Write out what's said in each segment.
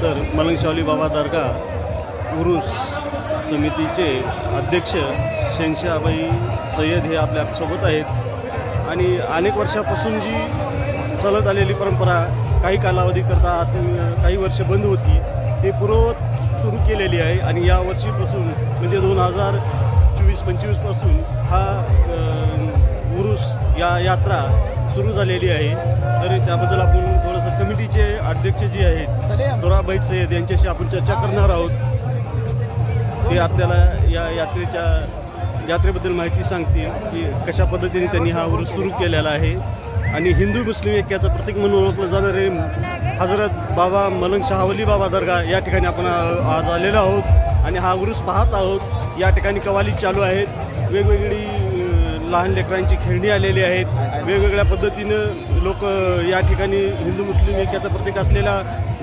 तर मलंगशावली बाबा दर्गा उरुस समितीचे अध्यक्ष शेनशाबाई सय्यद हे आपल्यासोबत आहेत. आणि अनेक वर्षापासून जी चालत आलेली परंपरा काही कालावधीकरता आत काही वर्ष बंद होती ते पूर्ववत सुरू केलेली आहे. आणि या वर्षीपासून म्हणजे दोन हजार चोवीस पंचवीसपासून हा उरुस या यात्रा सुरू झालेली आहे. तर त्याबद्दल आपण अध्यक्ष जी आहेत दुराबाई सय्यद यांच्याशी आपण चर्चा करणार आहोत. ते आपल्याला या यात्रेच्या यात्रेबद्दल माहिती सांगतील की कशा पद्धतीने त्यांनी हा उरूस सुरू केलेला आहे. आणि हिंदू मुस्लिम ऐक्याचं प्रतीक म्हणून ओळखलं जाणारे हजरत बाबा मलंग शहावली बाबा दर्गा या ठिकाणी आपण आज आलेलो आहोत. आणि हा उरूस पाहत आहोत. या ठिकाणी कवाली चालू आहेत. वेगवेगळी लहान लेकरांची खेळणी आलेली आहेत. वेगवेगळ्या पद्धतीनं लोक या ठिकाणी हिंदू मुस्लिम ऐक्याचं प्रतीक असलेल्या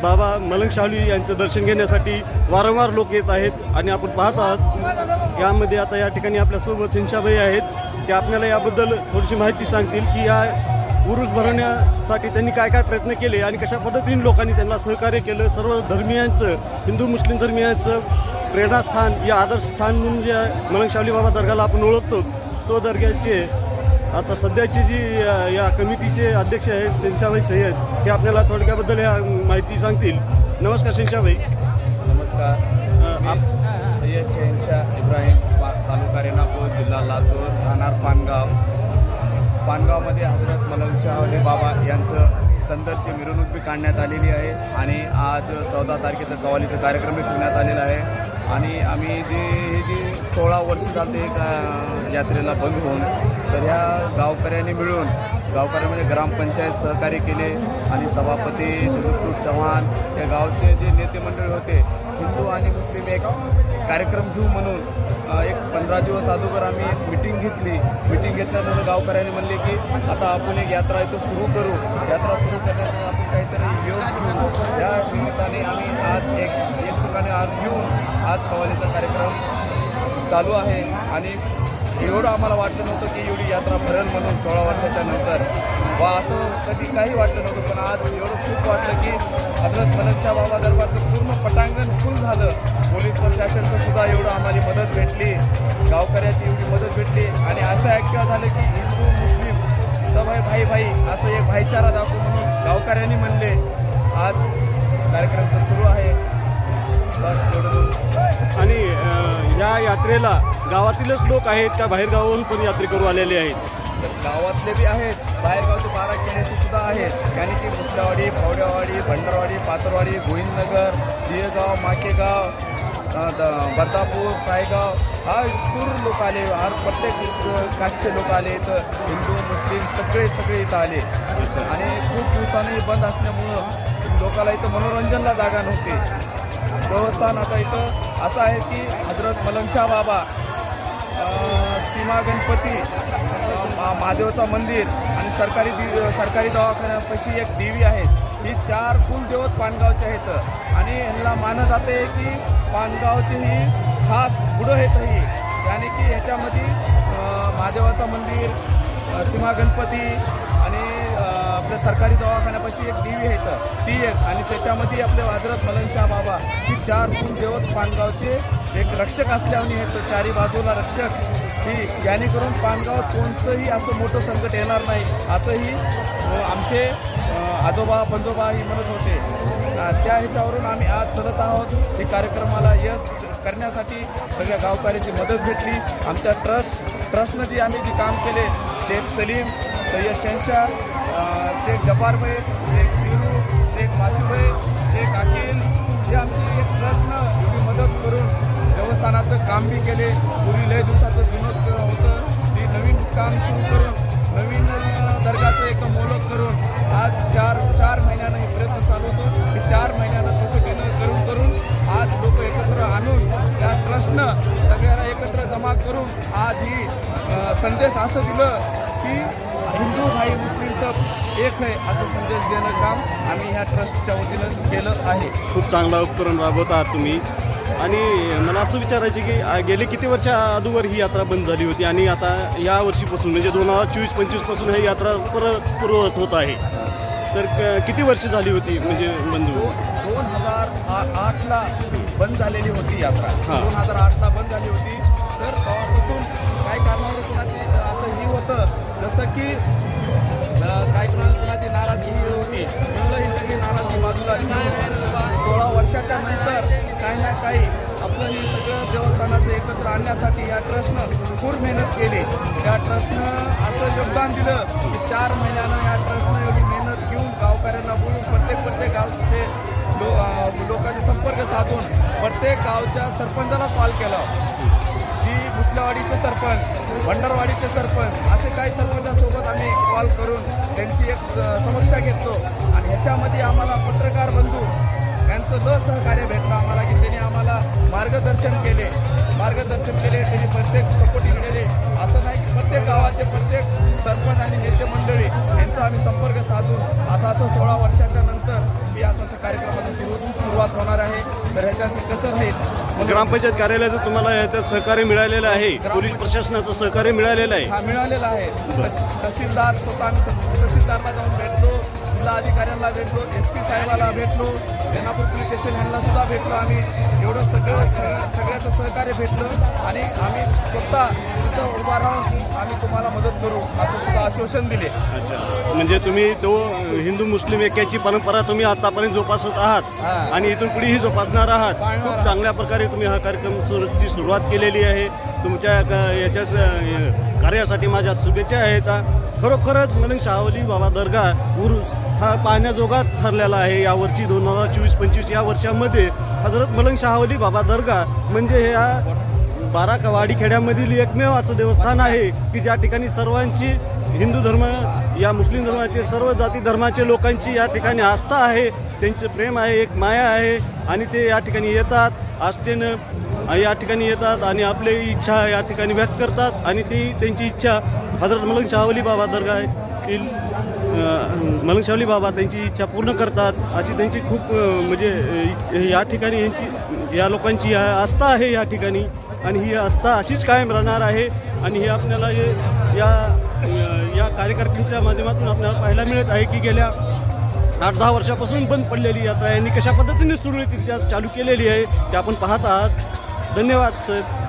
बाबा मलंग शाहली यांचं दर्शन घेण्यासाठी वारंवार लोक येत आहेत आणि आपण पाहत आहात. यामध्ये आता या ठिकाणी आपल्यासोबत सिंशाबाई आहेत. ते आपल्याला याबद्दल थोडीशी माहिती सांगतील की या उरूस भरवण्यासाठी त्यांनी काय काय प्रयत्न केले आणि कशा पद्धतीने लोकांनी त्यांना सहकार्य केलं. सर्व धर्मियांचं हिंदू मुस्लिम धर्मियांचं प्रेरणास्थान या आदर्शस्थान म्हणून जे मलंगशावली बाबा दर्गाला आपण ओळखतो तो दर्ग्याचे आता सध्याचे जी या कमिटीचे अध्यक्ष आहेत शेंशाबाई सय्यद हे आपल्याला थोडक्याबद्दल या माहिती सांगतील. नमस्कार शेंशाबाई नमस्कार. आप सय्यद शहनशाह इब्राहिम पा तालुका रेणापूर जिल्हा लातूर राहणार पानगाव. पानगावमध्ये हजरत शाह अली बाबा यांचं संदरची मिरवणूक बी काढण्यात आलेली आहे आणि आज चौदा तारखेचा कवालीचा कार्यक्रम बी ठेवण्यात आलेला आहे. आणि आम्ही जे हे जी सोळा वर्ष झाले का यात्रेला बंद होऊन तर ह्या गावकऱ्यांनी मिळून गावकऱ्यांमध्ये म्हणजे ग्रामपंचायत सहकार्य केले आणि सभापती चंद्रपूर चव्हाण या गावचे जे नेते मंडळ होते हिंदू आणि मुस्लिम एक कार्यक्रम घेऊ म्हणून एक पंधरा दिवस अगोदर आम्ही एक मिटिंग घेतली. मिटिंग घेतल्यानंतर गावकऱ्यांनी म्हणले की आता आपण एक यात्रा इथं सुरू करू. यात्रा सुरू करण्यासाठी आपण काहीतरी योग घेऊ. या निमित्ताने आम्ही आज एक एक ठिकाणी आज घेऊन आज कवालीचा कार्यक्रम चालू आहे. आणि एवढं आम्हाला वाटलं नव्हतं की एवढी यात्रा भरेल म्हणून सोळा वर्षाच्या नंतर. वा असं कधी काही वाटलं नव्हतं पण आज एवढं खूप वाटलं की हजरत मनकशा बाबा दरबारचं पूर्ण पटांगण फुल झालं. पोलीस प्रशासनचं सुद्धा एवढं आम्हाला मदत भेटली. गावकऱ्याची एवढी मदत भेटली. आणि असं ऐक्य झालं की हिंदू मुस्लिम सब आहे भाई भाई असं एक भाईचारा दाखवू म्हणून गावकऱ्यांनी म्हणले आज कार्यक्रम तर सुरू आहे. आणि या यात्रेला गावातीलच लोक आहेत का बाहेर गावाहून पण यात्रेकरू आलेले आहेत? तर गावातले बी आहेत बाहेरगावचे बारा खेड्याचे सुद्धा आहेत. यानी की मुसलावाडी फावड्यावाडी भंडारवाडी पातरवाडी गोविंदनगर जियेगाव माकेगाव बर्दापूर सायगाव हा भरपूर लोक आले हर प्रत्येक कास्टचे लोक आले इथं हिंदू मुस्लिम सगळे सगळे इथं आले. आणि खूप दिवसांनी बंद असल्यामुळं लोकाला इथं मनोरंजनला जागा नव्हती. देवस्थान आता इथं असं आहे की हजरत मलंगशाह बाबा सीमा गणपती मा- महादेवाचं मंदिर आणि सरकारी दि सरकारी दवाखान्यापाशी एक देवी आहे. ही चार कुलदेवत पानगावचे आहेत. आणि ह्यांना मानलं जाते की पानगावची ही खास पुढं आहेत ही. याने की ह्याच्यामध्ये महादेवाचं मंदिर सीमा गणपती आणि आपल्या सरकारी दवाखान्यापाशी एक देवी आहेत ती एक. आणि त्याच्यामध्ये आपले वाजरत मलनशाह बाबा ही चार कुलदेवत पानगावचे एक रक्षक असल्याने आहेत चारी बाजूला रक्षक. ही जेणेकरून पानगावात कोणचंही असं मोठं संकट येणार नाही असंही आमचे आजोबा पंजोबा ही म्हणत होते. त्या ह्याच्यावरून आम्ही आज चलत आहोत. ही कार्यक्रमाला यश करण्यासाठी सगळ्या गावकऱ्याची मदत भेटली. आमच्या ट्रस्ट ट्रस्टनं जी आम्ही जे काम केले शेख सलीम सय्यद शहशाह शेख शेख जब्बारभाई शेख सिरू शेख मासूभाई शेख अखिल हे आमची एक ट्रस्टनं एवढी मदत करून देवस्थानाचं काम बी केले. पूर्वी लय दिवसाचं जुनं होतं. ती नवीन काम सुरू करून नवीन दर्गाचं एक मोलक करून आज चार चार महिन्यानं हे प्रयत्न चालू होतो. की चार महिन्यानं कसोटीनं करून करून आज लोक एकत्र आणून त्या ट्रस्टनं सगळ्यांना एकत्र जमा करून आज ही संदेश असं दिलं की हिंदू भाई मुस्लिमचं एक आहे असं संदेश देणं काम आम्ही ह्या ट्रस्टच्या वतीनं केलं आहे. खूप चांगला उपक्रम राबवत आहात तुम्ही. आणि मला असं विचारायचे की गेले किती वर्ष अगोदर ही यात्रा बंद झाली होती? आणि आता या वर्षीपासून म्हणजे दोन हजार चोवीस पंचवीसपासून ही यात्रा परत पूर्ववत होत आहे. तर किती वर्ष झाली होती म्हणजे बंद? दोन हजार आठला बंद झालेली होती यात्रा. दोन हजार आठला बंद झाली होती. तर तेव्हापासून काय कारणावर कुणाची असं ही होतं जसं की काही काय कुणाची नाराजगी होती म्हणलं ही सगळी नाराजगी बाजूला सोळा वर्षाच्या नंतर काही ना काही आपलं हे सगळं देवस्थानाचं एकत्र आणण्यासाठी या ट्रस्टनं खूप मेहनत केली. या ट्रस्टनं असं योगदान दिलं की चार महिन्यानं या ट्रस्टनं एवढी मेहनत घेऊन गावकऱ्यांना बोलून प्रत्येक प्रत्येक गावचे लो लोकांचे संपर्क साधून प्रत्येक गावच्या सरपंचाला कॉल केला. जी मुसलेवाडीचे सरपंच भंडारवाडीचे सरपंच असे काही सरपंचासोबत आम्ही कॉल करून त्यांची एक समीक्षा घेतलो. आणि ह्याच्यामध्ये आम्हाला पत्रकार बंधू यांचं ल सहकार्य भेटलं आम्हाला की त्यांनी आम्हाला मार्गदर्शन केले. मार्गदर्शन केले त्यांनी प्रत्येक सपोर्टिंग केले असं नाही की प्रत्येक गावाचे प्रत्येक सरपंच आणि नेते मंडळी यांचा आम्ही संपर्क साधून असं असं सोळा वर्षाच्या नंतर मी असं असं कार्यक्रमाची सुरू सुरुवात होणार आहे. तर ह्याच्यात कसं राहील? ग्रामपंचायत कार्यालयाचं तुम्हाला याच्यात सहकार्य मिळालेलं आहे. पोलीस प्रशासनाचं सहकार्य मिळालेलं आहे. हा मिळालेला आहे. तस- तहसीलदार स्वतः आम्ही तहसीलदारला जाऊन भेटलो जिल्हा अधिकाऱ्यांना भेटलो एस पी साहेबाला भेटलो रेणापूर पोलीस स्टेशन यांना सुद्धा भेटलो आम्ही. एवढं सगळं सगळं- सगळ्याचं सहकार्य भेटलं आणि आम्ही स्वतः तिथं उभा राहून आम्ही तुम्हाला मदत करू असं सुद्धा आश्वासन दिले. अच्छा. म्हणजे तुम्ही तो हिंदू मुस्लिम ऐक्याची परंपरा तुम्ही आतापर्यंत जोपासत आहात. आणि इथून पुढेही जोपासणार आहात. खूप. चांगल्या प्रकारे तुम्ही हा कार्यक्रम सुरुवात केलेली आहे. तुमच्या याच्याच कार्यासाठी माझ्या शुभेच्छा आहेत. खरोखरच मलंग शाहवली बाबा दर्गा उरुस हा पाहण्याजोगा ठरलेला आहे. यावर्षी दोन हजार चोवीस पंचवीस या वर्षामध्ये हजरत मलंग शाहवली बाबा दर्गा म्हणजे ह्या बाराकवाडी खेड्यामधील एकमेव असं देवस्थान आहे की ज्या ठिकाणी सर्वांची हिंदू धर्म या मुस्लिम धर्माचे सर्व जाती धर्माचे लोकांची या ठिकाणी आस्था आहे. त्यांचे प्रेम आहे एक माया आहे आणि ते या ठिकाणी येतात. आस्थेनं या ठिकाणी येतात आणि आपली इच्छा या ठिकाणी व्यक्त करतात आणि ती त्यांची इच्छा हजरत मलंग शाहवली बाबा दर्गा येथील मलंग शाहवली बाबा त्यांची इच्छा पूर्ण करतात अशी त्यांची खूप म्हणजे या ठिकाणी यांची या लोकांची या आस्था आहे या ठिकाणी आणि ही आस्था अशीच कायम राहणार आहे आणि हे आपल्याला हे या या कार्यकर्त्यांच्या माध्यमातून आपल्याला पाहायला मिळत आहे की गेल्या आठ दहा वर्षापासून बंद पडलेली यात्रा यांनी कशा पद्धतीने सुरळीतरित्या चालू केलेली आहे ते आपण पाहत आहात. धन्यवाद साहेब.